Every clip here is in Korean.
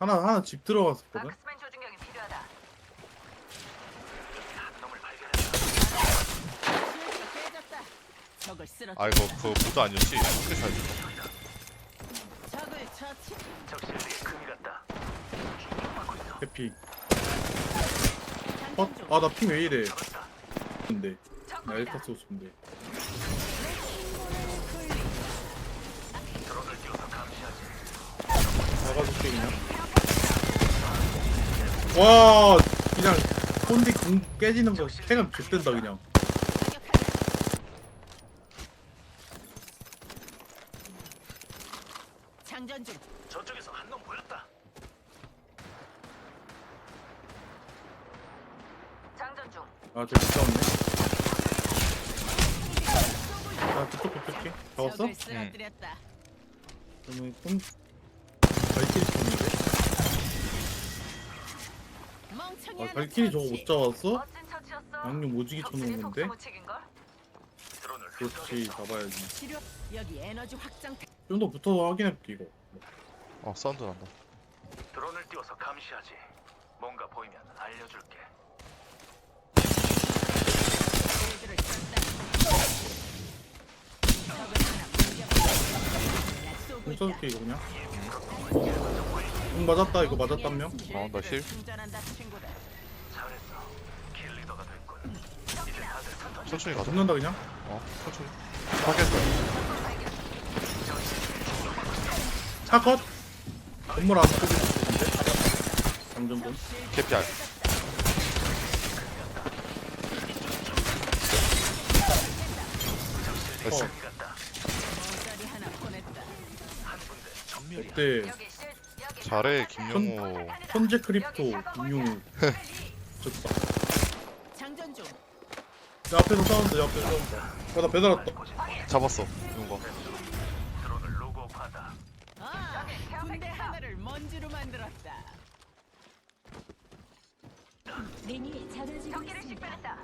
하나 하나 집 들어갔었거든. 마크스맨 조준경이 필요하다. 실수 깨졌다. 적을 쓰러뜨. 아 이거 그 보드 아니었지? 어떻게 적을 처치. 해피. 장전 중. 어? 아나 핑 왜 이래? 근데 나. 엘타 쓰고 싶은데. 와 그냥 폰디 궁 깨지는 거 생각 좆된다 그냥. 장전 중. 저쪽에서 한 놈 보였다. 장전 중. 아 저기 싸웠네. 아 그쪽 그쪽게 잡았어? 적을 쓰러뜨렸다. 그러면 폰 발키 멍청이 아 하나 발키리 저거. 못 잡았어? 멋진 처치였어. 양념 오지게 쳐놓은 건데. 드론을 그렇지 잡아야지. 치료. 여기 에너지 확장. 좀 더 붙어서 확인해볼게 이거. 어 사운드 난다 드론을 띄워서 감시하지. 뭔가 보이면 알려줄게. 쏘고. 써줄게 이거 그냥. 공 맞았다 이거 맞았단 명. 나온다, 실. 충전한다 친구들. 잘했어. 킬 리더가 됐군. 이제 다들 흩어져. 천천히 가자 잡는다 그냥. 어 천천히 확인했어 차 컷. 건물 안 보고 있는데. 장전본. 캐피알 됐어 어. 여기 잘해 김영호 현재 크립토 임용우. 좋다. 내 앞에서 싸운다. 내 앞에서 싸운다. 아나 배달 왔다. 잡았어 이거 드론을 로그오프한다. 아, 군대 하나를 먼지로 만들었다. 링이 작아지고 있습니다. 식별했다.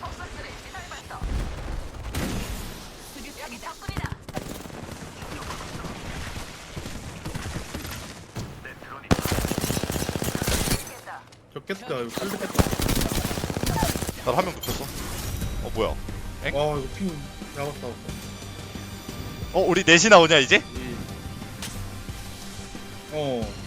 폭소스를 미사일 발사. 여기 적군이다. 내 드론이 겠다 적겠다. 이거 풀겠다. 난한명 눕혔어 어 뭐야 아 이거 핑 나갔다. 어 우리 넷이 나오냐 이제? 이- 어.